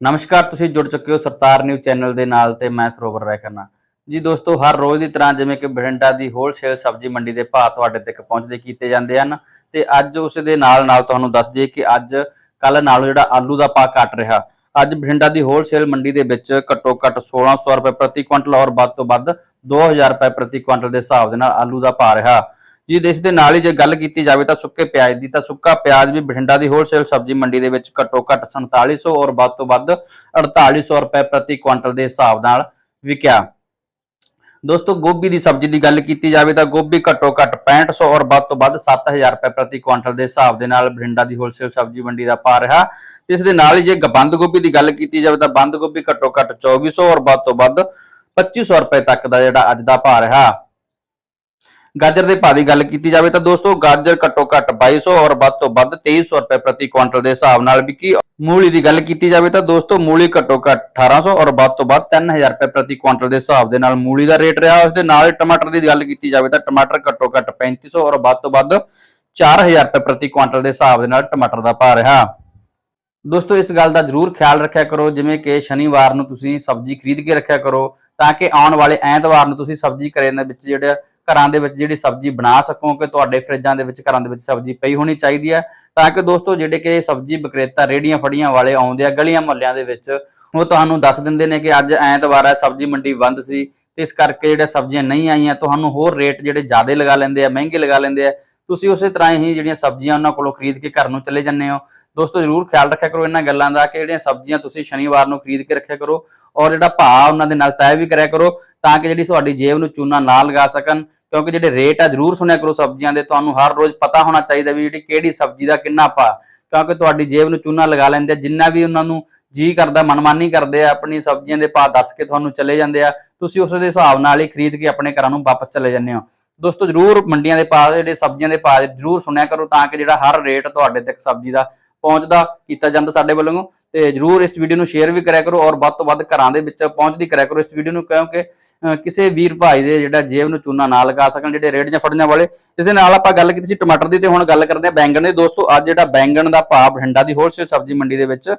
ਨਮਸਕਾਰ, ਤੁਸੀਂ ਜੁੜ ਚੁੱਕੇ ਹੋ ਸਰਤਾਰ ਨਿਊਜ਼ ਚੈਨਲ ਦੇ ਨਾਲ ਤੇ ਮੈਂ ਸਰੋਵਰ ਰਾਇ ਕਰਨਾ ਜੀ ਦੋਸਤੋ, ਹਰ ਰੋਜ਼ ਦੀ ਤਰ੍ਹਾਂ ਜਿਵੇਂ ਕਿ ਬਠਿੰਡਾ ਦੀ ਹੋਲਸੇਲ ਸਬਜ਼ੀ ਮੰਡੀ ਦੇ ਭਾਅ ਤੁਹਾਡੇ ਤੱਕ ਪਹੁੰਚਦੇ ਕੀਤੇ ਜਾਂਦੇ ਹਨ ਤੇ ਅੱਜ ਉਸ ਦੇ ਨਾਲ ਨਾਲ ਤੁਹਾਨੂੰ ਦੱਸ ਦਈਏ ਕਿ ਅੱਜ ਕੱਲ ਨਾਲੋਂ ਜਿਹੜਾ ਆਲੂ ਦਾ ਭਾਅ ਘਟ ਰਿਹਾ। ਅੱਜ ਬਠਿੰਡਾ ਦੀ ਹੋਲਸੇਲ ਮੰਡੀ ਦੇ ਵਿੱਚ ਘੱਟੋ ਘੱਟ 1600 ਰੁਪਏ ਪ੍ਰਤੀ ਕੁਇੰਟਲ ਔਰ ਵੱਧ ਤੋਂ ਵੱਧ 2000 ਰੁਪਏ ਪ੍ਰਤੀ ਕੁਇੰਟਲ ਦੇ ਹਿਸਾਬ ਦੇ ਨਾਲ ਆਲੂ ਦਾ ਭਾਅ ਰਿਹਾ। ਜੀ ਇਸ ਦੇ ਨਾਲ ਹੀ ਜੇ ਗੱਲ ਕੀਤੀ ਜਾਵੇ ਤਾਂ ਸੁੱਕੇ ਪਿਆਜ਼ ਦੀ, ਤਾਂ ਸੁੱਕਾ ਪਿਆਜ਼ ਵੀ ਬਠਿੰਡਾ ਦੀ ਹੋਲਸੇਲ ਸਬਜ਼ੀ ਮੰਡੀ ਦੇ ਵਿੱਚ ਘੱਟੋ ਘੱਟ 4700 ਔਰ ਵੱਧ ਤੋਂ ਵੱਧ 4800 ਰੁਪਏ ਪ੍ਰਤੀ ਕੁਇੰਟਲ ਦੇ ਹਿਸਾਬ ਨਾਲ ਵਿਕਿਆ। ਦੋਸਤੋ, ਗੋਭੀ ਦੀ ਸਬਜ਼ੀ ਦੀ ਗੱਲ ਕੀਤੀ ਜਾਵੇ ਤਾਂ ਗੋਭੀ ਘੱਟੋ ਘੱਟ 6500 ਔਰ ਵੱਧ ਤੋਂ ਵੱਧ 7000 ਰੁਪਏ ਪ੍ਰਤੀ ਕੁਇੰਟਲ ਦੇ ਹਿਸਾਬ ਦੇ ਨਾਲ ਬਠਿੰਡਾ ਦੀ ਹੋਲਸੇਲ ਸਬਜ਼ੀ ਮੰਡੀ ਦਾ ਭਾਅ ਰਿਹਾ। ਤੇ ਇਸ ਦੇ ਨਾਲ ਹੀ ਜੇ ਬੰਦ ਗੋਭੀ ਦੀ ਗੱਲ ਕੀਤੀ ਜਾਵੇ ਤਾਂ ਬੰਦ ਗੋਭੀ ਘੱਟੋ ਘੱਟ 2400 ਔਰ ਵੱਧ ਤੋਂ ਵੱਧ 2500 ਰੁਪਏ ਤੱਕ ਦਾ ਜਿਹੜਾ ਅੱਜ ਦਾ ਭਾਅ ਰਿਹਾ। ਗਾਜਰ ਦੇ ਭਾਅ ਦੀ ਗੱਲ ਕੀਤੀ ਜਾਵੇ ਤਾਂ ਦੋਸਤੋ ਗਾਜਰ ਘੱਟੋ ਘੱਟ 2200 ਔਰ ਵੱਧ ਤੋਂ ਵੱਧ 2300 ਰੁਪਏ ਪ੍ਰਤੀ ਕੁਇੰਟਲ ਦੇ ਹਿਸਾਬ ਨਾਲ ਵਿਕੀ ਮੂਲੀ ਦੀ ਗੱਲ ਕੀਤੀ ਜਾਵੇ ਤਾਂ ਦੋਸਤੋ ਮੂਲੀ ਘੱਟੋ ਘੱਟ 1800 ਔਰ ਵੱਧ ਤੋਂ ਵੱਧ 3000 ਰੁਪਏ ਪ੍ਰਤੀ ਕੁਇੰਟਲ ਦੇ ਹਿਸਾਬ ਦੇ ਨਾਲ ਮੂਲੀ ਦਾ ਰੇਟ ਰਿਹਾ। ਉਸ ਦੇ ਨਾਲ ਟਮਾਟਰ ਦੀ ਗੱਲ ਕੀਤੀ ਜਾਵੇ ਤਾਂ ਟਮਾਟਰ ਘੱਟੋ ਘੱਟ 3500 ਔਰ ਵੱਧ ਤੋਂ ਵੱਧ 4000 ਰੁਪਏ ਪ੍ਰਤੀ ਕੁਇੰਟਲ ਦੇ ਹਿਸਾਬ ਦੇ ਨਾਲ ਟਮਾਟਰ ਦਾ ਭਾਅ ਰਿਹਾ। ਦੋਸਤੋ ਇਸ ਗੱਲ ਦਾ ਜ਼ਰੂਰ ਖਿਆਲ ਰੱਖਿਆ ਕਰੋ, ਜਿਵੇਂ ਕਿ ਸ਼ਨੀਵਾਰ ਨੂੰ ਤੁਸੀਂ ਸਬਜ਼ੀ ਖਰੀਦ ਕੇ ਰੱਖਿਆ ਕਰੋ ਤਾਂ ਕਿ ਆਉਣ ਵਾਲੇ ਐਤਵਾਰ ਨੂੰ ਤੁਸੀਂ ਸਬਜ਼ੀ ਘਰੇ ਦੇ ਵਿੱਚ ਜਿਹੜੇ ਘਰਾਂ ਦੇ ਵਿੱਚ ਜਿਹੜੀ ਸਬਜ਼ੀ ਬਣਾ ਸਕੋ ਕਿ ਤੁਹਾਡੇ ਫਰਿੱਜਾਂ ਦੇ ਵਿੱਚ ਘਰਾਂ ਦੇ ਵਿੱਚ ਸਬਜ਼ੀ ਪਈ ਹੋਣੀ ਚਾਹੀਦੀ ਹੈ ਤਾਂ ਕਿ ਦੋਸਤੋ ਜਿਹੜੇ ਕਿ ਸਬਜ਼ੀ ਵਿਕਰੇਤਾ ਰੇੜੀਆਂ ਫੜੀਆਂ ਵਾਲੇ ਆਉਂਦੇ ਆ ਗਲੀਆਂ ਮੁਹੱਲਿਆਂ ਦੇ ਵਿੱਚ, ਉਹ ਤੁਹਾਨੂੰ ਦੱਸ ਦਿੰਦੇ ਨੇ ਕਿ ਅੱਜ ਐਤਵਾਰ ਹੈ, ਸਬਜ਼ੀ ਮੰਡੀ ਬੰਦ ਸੀ ਤੇ ਇਸ ਕਰਕੇ ਜਿਹੜੇ ਸਬਜ਼ੀਆਂ ਨਹੀਂ ਆਈਆਂ, ਤੁਹਾਨੂੰ ਹੋਰ ਰੇਟ ਜਿਹੜੇ ਜ਼ਿਆਦਾ ਲਗਾ ਲੈਂਦੇ ਆ, ਮਹਿੰਗੇ ਲਗਾ ਲੈਂਦੇ ਆ, ਤੁਸੀਂ ਉਸੇ ਤਰ੍ਹਾਂ ਹੀ ਜਿਹੜੀਆਂ ਸਬਜ਼ੀਆਂ ਉਹਨਾਂ ਕੋਲੋਂ ਖਰੀਦ ਕੇ ਘਰ ਨੂੰ ਚਲੇ ਜਾਂਦੇ ਹੋ। ਦੋਸਤੋ ਜ਼ਰੂਰ ਖਿਆਲ ਰੱਖਿਆ ਕਰੋ ਇਹਨਾਂ ਗੱਲਾਂ ਦਾ ਕਿ ਜਿਹੜੀਆਂ ਸਬਜ਼ੀਆਂ ਤੁਸੀਂ ਸ਼ਨੀਵਾਰ ਨੂੰ ਖਰੀਦ ਕੇ ਰੱਖਿਆ ਕਰੋ ਔਰ ਜਿਹੜਾ ਭਾਅ ਉਹਨਾਂ ਦੇ ਨਾਲ ਤੈਅ ਵੀ ਕਰਿਆ ਕਰੋ ਤਾਂ ਕਿ ਜਿਹੜੀ ਤੁਹਾਡੀ ਜੇਬ ਨੂੰ ਚੂਨਾ ਨਾ ਲਗਾ ਸਕਣ। ਕਿਉਂਕਿ ਜਿਹੜੇ ਰੇਟ ਆ ਜ਼ਰੂਰ ਸੁਣਿਆ ਕਰੋ ਸਬਜ਼ੀਆਂ ਦੇ, ਤੁਹਾਨੂੰ ਹਰ ਰੋਜ਼ ਪਤਾ ਹੋਣਾ ਚਾਹੀਦਾ ਵੀ ਜਿਹੜੀ ਕਿਹੜੀ ਸਬਜ਼ੀ ਦਾ ਕਿੰਨਾ ਭਾਅ। ਕਿਉਂਕਿ ਤੁਹਾਡੀ ਜੇਬ ਨੂੰ ਚੂਨਾ ਲਗਾ ਲੈਂਦੇ ਆ, ਜਿੰਨਾ ਵੀ ਉਹਨਾਂ ਨੂੰ ਜੀ ਕਰਦਾ, ਮਨਮਾਨੀ ਕਰਦੇ ਆ, ਆਪਣੀ ਸਬਜ਼ੀਆਂ ਦੇ ਭਾਅ ਦੱਸ ਕੇ ਤੁਹਾਨੂੰ ਚਲੇ ਜਾਂਦੇ ਆ। ਤੁਸੀਂ ਉਸ ਦੇ ਹਿਸਾਬ ਨਾਲ ਹੀ ਖਰੀਦ ਕੇ ਆਪਣੇ ਘਰਾਂ ਨੂੰ ਵਾਪਸ ਚਲੇ ਜਾਂਦੇ ਹੋ। ਦੋਸਤੋ, ਜਰੂਰ ਮੰਡੀਆਂ ਦੇ ਭਾਅ, ਜਿਹੜੇ ਸਬਜ਼ੀਆਂ ਦੇ ਭਾਅ ਜਰੂਰ ਸੁਣਿਆ ਕਰੋ ਤਾਂ ਕਿ ਜਿਹੜਾ ਹਰ ਰੇਟ ਤੁਹਾਡੇ ਤੱਕ ਸਬਜ਼ੀ ਦਾ ਪਹੁੰਚਦਾ ਕੀਤਾ ਜਾਂਦਾ ਸਾਡੇ ਵੱਲੋਂ। ਤੇ ਜਰੂਰ ਇਸ ਵੀਡੀਓ ਨੂੰ ਸ਼ੇਅਰ ਵੀ ਕਰਿਆ ਕਰੋ ਔਰ ਵੱਧ ਤੋਂ ਵੱਧ ਘਰਾਂ ਦੇ ਵਿੱਚ ਪਹੁੰਚਦੀ ਕਰਿਆ ਕਰੋ ਇਸ ਵੀਡੀਓ ਨੂੰ, ਕਿਉਂਕਿ ਕਿਸੇ ਵੀਰ ਭਾਈ ਦੇ ਜਿਹੜਾ ਜੇਬ ਨੂੰ ਚੂਨਾ ਨਾ ਲਗਾ ਸਕਣ, ਜਿਹੜੇ ਰੇੜੀਆਂ ਫੜੀਆਂ ਵਾਲੇ ਇਸ ਦੇ ਨਾਲ ਆਪਾਂ ਗੱਲ ਕੀਤੀ ਸੀ ਟਮਾਟਰ ਦੀ, ਤੇ ਹੁਣ ਗੱਲ ਕਰਦੇ ਹਾਂ ਬੈਂਗਣ ਦੀ। ਦੋਸਤੋ, ਅੱਜ ਜਿਹੜਾ ਬੈਂਗਣ ਦਾ ਭਾਅ ਬਠਿੰਡਾ ਦੀ ਹੋਲਸੇਲ ਸਬਜ਼ੀ ਮੰਡੀ ਦੇ ਵਿੱਚ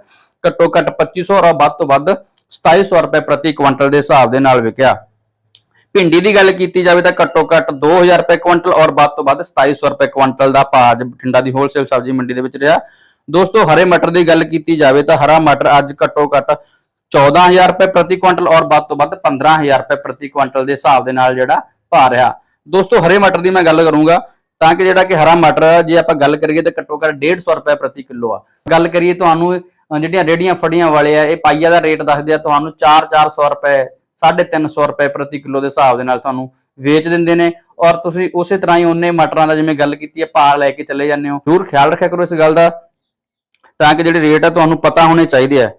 ਘੱਟੋ ਘੱਟ 2500 ਔਰ ਵੱਧ ਤੋਂ ਵੱਧ 2700 ਰੁਪਏ ਪ੍ਰਤੀ ਕੁਇੰਟਲ ਦੇ ਹਿਸਾਬ ਦੇ ਨਾਲ ਵਿਕਿਆ। ਭਿੰਡੀ ਦੀ ਗੱਲ ਕੀਤੀ ਜਾਵੇ ਤਾਂ ਘੱਟੋ ਘੱਟ 2000 ਰੁਪਏ ਕੁਇੰਟਲ ਔਰ ਵੱਧ ਤੋਂ ਵੱਧ 2700 ਰੁਪਏ ਕੁਇੰਟਲ ਦਾ ਭਾਅ ਅੱਜ ਬਠਿੰਡਾ ਦੀ ਹੋਲਸੇਲ ਸਬਜ਼ੀ ਮੰਡੀ ਦੇ ਵਿੱਚ ਰਿਹਾ। ਦੋਸਤੋ, ਹਰੇ ਮਟਰ ਦੀ ਗੱਲ ਕੀਤੀ ਜਾਵੇ ਤਾਂ ਹਰਾ ਮਟਰ ਅੱਜ ਘੱਟੋ ਘੱਟ 14000 ਰੁਪਏ ਪ੍ਰਤੀ ਕੁਇੰਟਲ ਔਰ ਵੱਧ ਤੋਂ ਵੱਧ 15000 ਰੁਪਏ ਪ੍ਰਤੀ ਕੁਇੰਟਲ ਦੇ ਹਿਸਾਬ ਦੇ ਨਾਲ ਜਿਹੜਾ ਭਾਅ ਰਿਹਾ। ਦੋਸਤੋ, ਹਰੇ ਮਟਰ ਦੀ ਮੈਂ ਗੱਲ ਕਰੂੰਗਾ ਤਾਂ ਕਿ ਜਿਹੜਾ ਕਿ ਹਰਾ ਮਟਰ ਜੇ ਆਪਾਂ ਗੱਲ ਕਰੀਏ ਤਾਂ ਘੱਟੋ ਘੱਟ 150 ਰੁਪਏ ਪ੍ਰਤੀ ਕਿਲੋ ਆ। ਗੱਲ ਕਰੀਏ ਤੁਹਾਨੂੰ ਜਿਹੜੀਆਂ ਰੇੜੀਆਂ ਫੜੀਆਂ ਵਾਲੇ ਆ, ਇਹ ਪਾਈਆ ਦਾ ਰੇਟ ਦੱਸਦੇ ਆ, ਤੁਹਾਨੂੰ 4-400 ਰੁਪਏ 350 ਰੁਪਏ ਪ੍ਰਤੀ ਕਿਲੋ ਦੇ ਹਿਸਾਬ ਦੇ ਨਾਲ ਤੁਹਾਨੂੰ ਵੇਚ ਦਿੰਦੇ ਨੇ। ਔਰ ਤੁਸੀਂ ਉਸੇ ਤਰ੍ਹਾਂ ਹੀ ਉਹਨੇ ਮਟਰਾਂ ਦਾ ਜਿਵੇਂ ਗੱਲ ਕੀਤੀ ਹੈ ਭਾਅ ਲੈ ਕੇ ਚਲੇ ਜਾਂਦੇ ਹੋ। ਜ਼ਰੂਰ ਖਿਆਲ ਰੱਖਿਆ ਕਰੋ ਇਸ ਗੱਲ ਦਾ। ਤਾਂ ਕਿ ਜਿਹੜੇ ਰੇਟ ਆ ਤੁਹਾਨੂੰ ਪਤਾ ਹੋਣੇ ਚਾਹੀਦੇ ਆ।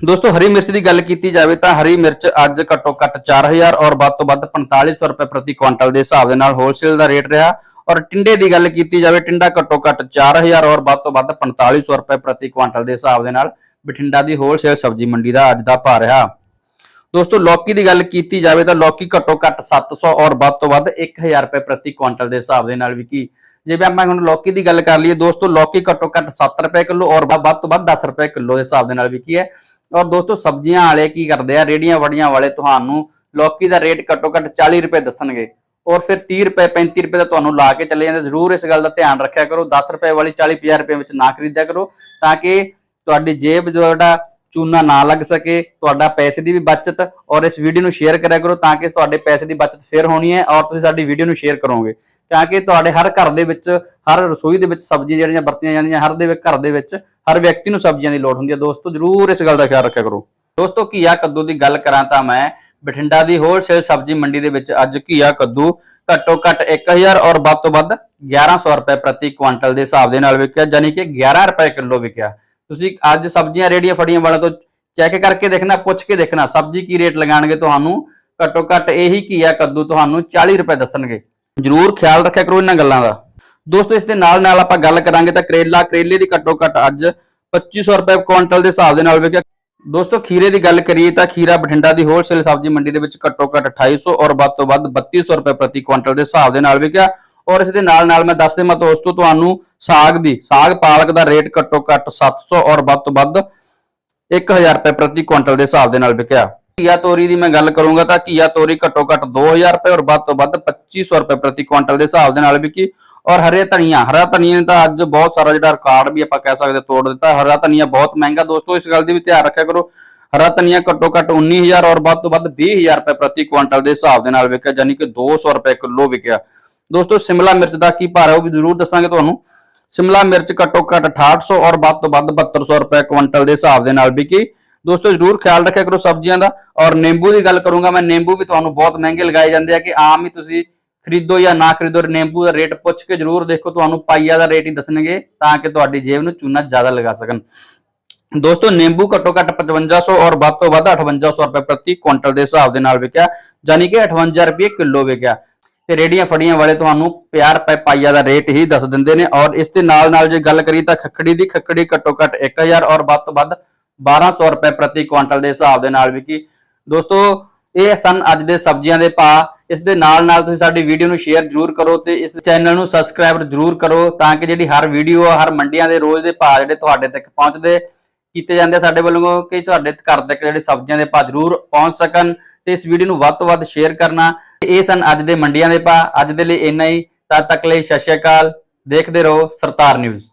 ਦੋਸਤੋ, ਹਰੀ ਮਿਰਚ ਦੀ ਗੱਲ ਕੀਤੀ ਜਾਵੇ ਤਾਂ ਹਰੀ ਮਿਰਚ ਅੱਜ ਘੱਟੋ ਘੱਟ 4000 ਔਰ ਵੱਧ ਤੋਂ ਵੱਧ 4500 ਰੁਪਏ ਪ੍ਰਤੀ ਕੁਇੰਟਲ ਦੇ ਹਿਸਾਬ ਦੇ ਨਾਲ ਹੋਲਸੇਲ ਦਾ ਰੇਟ ਰਿਹਾ। ਔਰ ਟਿੰਡੇ ਦੀ ਗੱਲ ਕੀਤੀ ਜਾਵੇ, ਟਿੰਡਾ ਘੱਟੋ ਘੱਟ 4000 ਔਰ ਵੱਧ ਤੋਂ ਵੱਧ 4500 ਰੁਪਏ ਪ੍ਰਤੀ ਕੁਇੰਟਲ ਦੇ ਹਿਸਾਬ ਦੇ ਨਾਲ ਬਠਿੰਡਾ ਦੀ ਹੋਲਸੇਲ ਸਬਜ਼ੀ ਮੰਡੀ ਦਾ ਅੱਜ ਦਾ ਭਾਅ ਰਿਹਾ। ਦੋਸਤੋ, ਲੌਕੀ ਦੀ ਗੱਲ ਕੀਤੀ ਜਾਵੇ ਤਾਂ ਲੌਕੀ ਘੱਟੋ ਘੱਟ 700 ਔਰ ਵੱਧ ਤੋਂ ਵੱਧ 1000 ਰੁਪਏ ਪ੍ਰਤੀ ਕੁਇੰਟਲ ਦੇ ਹਿਸਾਬ ਦੇ ਨਾਲ ਵਿਕੀ। ਜਿਵੇਂ ਆਪਾਂ ਹੁਣ ਲੌਕੀ ਦੀ ਗੱਲ ਕਰ ਲਈਏ, ਦੋਸਤੋ, ਲੌਕੀ ਘੱਟੋ ਘੱਟ 7 ਰੁਪਏ ਕਿਲੋ ਔਰ ਵੱਧ ਤੋਂ ਵੱਧ 10 ਰੁਪਏ ਕਿਲੋ ਦੇ ਹਿਸਾਬ ਦੇ ਨਾਲ ਵਿਕੀ ਹੈ। ਔਰ ਦੋਸਤੋ, ਸਬਜ਼ੀਆਂ ਵਾਲੇ ਕੀ ਕਰਦੇ ਆ ਰੇੜੀਆਂ ਵੜੀਆਂ ਵਾਲੇ ਤੁਹਾਨੂੰ ਲੌਕੀ ਦਾ ਰੇਟ ਘੱਟੋ ਘੱਟ 40 ਰੁਪਏ ਦੱਸਣਗੇ। ਔਰ ਫਿਰ 30 ਰੁਪਏ 35 ਰੁਪਏ ਦਾ ਤੁਹਾਨੂੰ ਲਾ ਕੇ ਚਲੇ ਜਾਂਦੇ। ਜ਼ਰੂਰ ਇਸ ਗੱਲ ਦਾ ਧਿਆਨ ਰੱਖਿਆ ਕਰੋ। 10 ਰੁਪਏ ਵਾਲੀ 40 50 ਰੁਪਏ ਵਿੱਚ ਨਾ ਖਰੀਦਿਆ ਕਰੋ। ਤਾਂ ਕਿ ਤੁਹਾਡੀ ਜੇਬ ਜਿਹੜਾ ਚੂਨਾ ਨਾ ਲੱਗ ਸਕੇ, ਤੁਹਾਡਾ ਪੈਸੇ ਦੀ ਵੀ ਬਚਤ, ਔਰ ਇਸ ਵੀਡੀਓ ਨੂੰ ਸ਼ੇਅਰ ਕਰਿਆ ਕਰੋ ਤਾਂ ਕਿ ਤੁਹਾਡੇ ਪੈਸੇ ਦੀ ਬਚਤ ਫਿਰ ਹੋਣੀ ਹੈ ਔਰ ਤੁਸੀਂ ਸਾਡੀ ਵੀਡੀਓ ਨੂੰ ਸ਼ੇਅਰ ਕਰੋਗੇ। ਤਾਂ ਕਿ ਤੁਹਾਡੇ ਹਰ ਘਰ ਦੇ ਵਿੱਚ, ਹਰ ਰਸੋਈ ਦੇ ਵਿੱਚ ਸਬਜ਼ੀਆਂ ਜਿਹੜੀਆਂ ਵਰਤੀਆਂ ਜਾਂਦੀਆਂ, ਹਰ ਦੇ ਘਰ ਦੇ ਵਿੱਚ, ਹਰ ਵਿਅਕਤੀ ਨੂੰ ਸਬਜ਼ੀਆਂ ਦੀ ਲੋੜ ਹੁੰਦੀ ਹੈ। ਦੋਸਤੋ, ਜਰੂਰ ਇਸ ਗੱਲ ਦਾ ਖਿਆਲ ਰੱਖਿਆ ਕਰੋ। ਦੋਸਤੋ, ਘੀਆ ਕੱਦੂ ਦੀ ਗੱਲ ਕਰਾਂ ਤਾਂ ਮੈਂ, ਬਠਿੰਡਾ ਦੀ ਹੋਲਸੇਲ ਸਬਜ਼ੀ ਮੰਡੀ ਦੇ ਵਿੱਚ ਅੱਜ ਘੀਆ ਕੱਦੂ ਘੱਟੋ ਘੱਟ 1000 ਔਰ ਵੱਧ ਤੋਂ ਵੱਧ 1100 ਰੁਪਏ ਪ੍ਰਤੀ ਕੁਇੰਟਲ ਦੇ ਹਿਸਾਬ ਦੇ ਨਾਲ ਵਿਕਿਆ ਯਾਨੀ ਕਿ 11 ਰੁਪਏ ਕਿਲੋ ਵਿਕਿਆ। ਤੁਸੀਂ ਅੱਜ ਸਬਜ਼ੀਆਂ ਰੇੜੀਆਂ ਫੜੀਆਂ ਵਾਲਾ ਤੋਂ ਚੈੱਕ ਕਰਕੇ ਦੇਖਣਾ, ਪੁੱਛ ਕੇ ਦੇਖਣਾ, ਸਬਜ਼ੀ ਕੀ ਰੇਟ ਲਗਾਣਗੇ ਤੁਹਾਨੂੰ? ਘੱਟੋ ਘੱਟ ਇਹੀ ਕੀ ਘੀਆ ਕੱਦੂ ਤੁਹਾਨੂੰ 40 ਰੁਪਏ ਦੱਸਣਗੇ। ਜਰੂਰ ਖਿਆਲ ਰੱਖਿਆ ਕਰੋ ਇਹਨਾਂ ਗੱਲਾਂ ਦਾ। ਦੋਸਤੋ, ਇਸ ਦੇ ਨਾਲ ਨਾਲ ਆਪਾਂ ਗੱਲ ਕਰਾਂਗੇ ਤਾਂ ਕਰੇਲਾ, ਕਰੇਲੇ ਦੀ ਘੱਟੋ ਘੱਟ ਅੱਜ 2500 ਰੁਪਏ ਕੁਇੰਟਲ ਦੇ ਹਿਸਾਬ ਦੇ ਨਾਲ ਵਿਕਿਆ ਦੋਸਤੋ, ਖੀਰੇ ਦੀ ਗੱਲ ਕਰੀਏ ਤਾਂ ਖੀਰਾ ਬਠਿੰਡਾ ਦੀ ਹੋਲਸੇਲ ਸਬਜ਼ੀ ਮੰਡੀ ਦੇ ਵਿੱਚ ਘੱਟੋ ਘੱਟ 2800 ਔਰ ਵੱਧ ਤੋਂ ਵੱਧ 3200 ਰੁਪਏ ਪ੍ਰਤੀ ਕੁਇੰਟਲ ਦੇ ਹਿਸਾਬ ਦੇ ਨਾਲ ਵਿਕਿਆ ਔਰ ਇਸ ਦੇ ਨਾਲ ਨਾਲ ਮੈਂ ਦੱਸ ਦੇਵਾਂ ਦੋਸਤੋ ਤੁਹਾਨੂੰ ਸਾਗ ਦੀ, ਸਾਗ ਪਾਲਕ ਦਾ ਰੇਟ ਘੱਟੋ ਘੱਟ 700 ਔਰ ਵੱਧ ਤੋਂ ਵੱਧ 1000 ਰੁਪਏ ਪ੍ਰਤੀ ਕੁਇੰਟਲ ਦੇ ਹਿਸਾਬ ਦੇ ਨਾਲ ਵਿਕਿਆ। ਘੀਆ ਤੋਰੀ ਦੀ ਮੈਂ ਗੱਲ ਕਰੂੰਗਾ ਤਾਂ ਘੀਆ ਤੋਰੀ ਘੱਟੋ ਘੱਟ 2000 ਰੁਪਏ ਔਰ ਵੱਧ ਤੋਂ ਵੱਧ 2500 ਰੁਪਏ ਪ੍ਰਤੀ ਕੁਇੰਟਲ ਦੇ ਹਿਸਾਬ ਦੇ ਨਾਲ ਵਿਕੀ। ਔਰ ਹਰੇ ਧਨੀਆ, ਹਰਾ ਧਨੀਆ ਨੇ ਤਾਂ ਅੱਜ ਬਹੁਤ ਸਾਰਾ ਜਿਹੜਾ ਰਿਕਾਰਡ ਵੀ ਆਪਾਂ ਕਹਿ ਸਕਦੇ ਤੋੜ ਦਿੱਤਾ। ਹਰਾ ਧਨੀਆ ਬਹੁਤ ਮਹਿੰਗਾ ਦੋਸਤੋ, ਇਸ ਗੱਲ ਦੀ ਵੀ ਧਿਆਨ ਰੱਖਿਆ ਕਰੋ। ਹਰਾ ਧਨੀਆ ਘੱਟੋ ਘੱਟ 19000 ਔਰ ਵੱਧ ਤੋਂ ਵੱਧ 20000 ਰੁਪਏ ਪ੍ਰਤੀ ਕੁਇੰਟਲ ਦੇ ਹਿਸਾਬ ਦੇ ਨਾਲ ਵਿਕਿਆ ਯਾਨੀ ਕਿ 200 ਰੁਪਏ ਕਿਲੋ ਵਿਕਿਆ। ਦੋਸਤੋ, ਸ਼ਿਮਲਾ ਮਿਰਚ ਦਾ ਕੀ ਭਾਅ ਹੈ ਉਹ ਵੀ ਜ਼ਰੂਰ ਦੱਸਾਂਗੇ ਤੁਹਾਨੂੰ। ਸ਼ਿਮਲਾ ਮਿਰਚ ਘੱਟੋ ਘੱਟ 6800 ਔਰ ਵੱਧ ਤੋਂ ਵੱਧ 7200 ਰੁਪਏ ਕੁਇੰਟਲ ਦੇ ਹਿਸਾਬ ਦੇ ਨਾਲ ਵਿਕੀ। ਦੋਸਤੋ, ਜਰੂਰ ਖਿਆਲ ਰੱਖਿਆ ਕਰੋ ਸਬਜ਼ੀਆਂ ਦਾ। ਔਰ ਨਿੰਬੂ ਦੀ ਗੱਲ ਕਰੂੰਗਾ ਮੈਂ, ਨਿੰਬੂ ਵੀ ਤੁਹਾਨੂੰ ਬਹੁਤ ਮਹਿੰਗੇ ਲਗਾਏ ਜਾਂਦੇ ਆ ਕਿ ਆਮ ਹੀ ਤੁਸੀਂ ਖਰੀਦੋ ਜਾਂ ਨਾ ਖਰੀਦੋ ਨਿੰਬੂ ਦਾ ਰੇਟ ਪੁੱਛ ਕੇ ਜਰੂਰ ਦੇਖੋ, ਤੁਹਾਨੂੰ ਪਾਈਆ ਦਾ ਰੇਟ ਹੀ ਦੱਸਣਗੇ ਤਾਂ ਕਿ ਤੁਹਾਡੀ ਜੇਬ ਨੂੰ ਚੂਨਾ ਜ਼ਿਆਦਾ ਲਗਾ ਸਕਣ। ਦੋਸਤੋ, ਨਿੰਬੂ ਘੱਟੋ ਘੱਟ 5500 ਔਰ ਵੱਧ ਤੋਂ ਵੱਧ 5800 ਰੁਪਏ ਪ੍ਰਤੀ ਕੁਇੰਟਲ ਦੇ ਹਿਸਾਬ ਦੇ ਨਾਲ ਵਿਕਿਆ। ਯਾਨੀ ਕਿ 58 ਰੁਪਏ ਕਿਲੋ ਵਿਕਿਆ। ਤੇ ਰੇੜੀਆਂ ਫੜੀਆਂ ਵਾਲੇ ਤੁਹਾਨੂੰ 50 ਰੁਪਏ ਪਾਈਆ ਦਾ ਰੇਟ ਹੀ ਦੱਸ ਦਿੰਦੇ ਨੇ ਔਰ ਇਸ ਦੇ ਨਾਲ ਨਾਲ ਜੇ ਗੱਲ ਕਰੀ ਤਾਂ ਖੱਖੜੀ ਦੀ ਖੱਖੜੀ ਘੱਟੋ ਘੱਟ 1000 ਔਰ ਵੱਧ ਤੋਂ ਵੱਧ 1200 ਰੁਪਏ ਪ੍ਰਤੀ ਕੁਇੰਟਲ ਦੇ ਹਿਸਾਬ ਦੇ ਨਾਲ ਵੀ ਕੀ। ਦੋਸਤੋ, ਇਹ ਸਨ ਅੱਜ ਦੇ ਸਬਜ਼ੀਆਂ ਦੇ ਭਾਅ। ਇਸ ਦੇ ਨਾਲ ਨਾਲ ਤੁਸੀਂ ਸਾਡੀ ਵੀਡੀਓ ਨੂੰ ਸ਼ੇਅਰ ਜ਼ਰੂਰ ਕਰੋ ਤੇ ਇਸ ਚੈਨਲ ਨੂੰ ਸਬਸਕ੍ਰਾਈਬ ਜ਼ਰੂਰ ਕਰੋ ਤਾਂ ਕਿ ਜਿਹੜੀ ਹਰ ਵੀਡੀਓ, ਹਰ ਮੰਡੀਆਂ ਦੇ ਰੋਜ਼ ਦੇ ਭਾਅ ਜਿਹੜੇ ਤੁਹਾਡੇ ਤੱਕ ਪਹੁੰਚਦੇ, ਕੀਤੇ ਜਾਂਦੇ ਆ ਸਾਡੇ ਵੱਲੋਂ ਕਿ ਤੁਹਾਡੇ ਘਰ ਤੱਕ ਜਿਹੜੇ ਸਬਜ਼ੀਆਂ ਦੇ ਭਾਅ ਜ਼ਰੂਰ ਪਹੁੰਚ ਸਕਣ ਤੇ ਇਸ ਵੀਡੀਓ ਨੂੰ ਵੱਧ ਤੋਂ ਵੱਧ ਸ਼ੇਅਰ ਕਰਨਾ। ਇਹ ਸਨ ਅੱਜ ਦੇ ਮੰਡੀਆਂ ਦੇ ਭਾਅ। ਅੱਜ ਦੇ ਲਈ ਇੰਨਾ ਹੀ। ਤਦ ਤੱਕ ਲਈ ਸਤਿ ਸ਼੍ਰੀ ਅਕਾਲ। ਦੇਖਦੇ ਰਹੋ ਸਰਤਾਰ ਨਿਊਜ਼।